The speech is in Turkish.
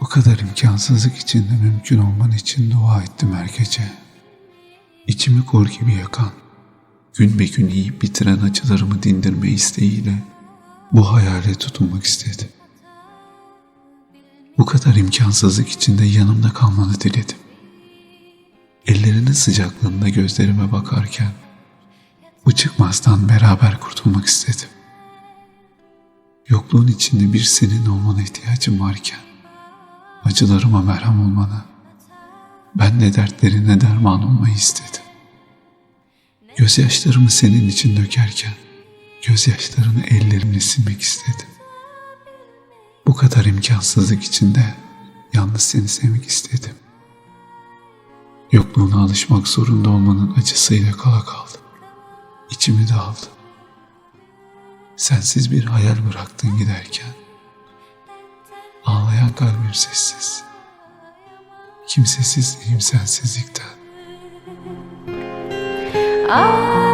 O kadar imkansızlık içinde mümkün olman için dua ettim her gece. İçimi kor gibi yakan, gün be gün yiyip bitiren acılarımı dindirme isteğiyle bu hayale tutunmak istedim. Bu kadar imkansızlık içinde yanımda kalmanı diledim. Ellerinin sıcaklığında gözlerime bakarken bu çıkmazdan beraber kurtulmak istedim. Yokluğun içinde bir senin olmana ihtiyacım varken acılarıma merhem olmanı, ben de dertlerine derman olmayı istedim. Gözyaşlarımı senin için dökerken gözyaşlarını ellerimle silmek istedim. Bu kadar imkansızlık içinde yalnız seni sevmek istedim. Yokluğuna alışmak zorunda olmanın acısıyla kala kaldım. İçimi dağıldı. Sensiz bir hayal bıraktın giderken. Ağlayan kalbim sessiz. Kimsesizliğim sensizlikten. Ayrılık,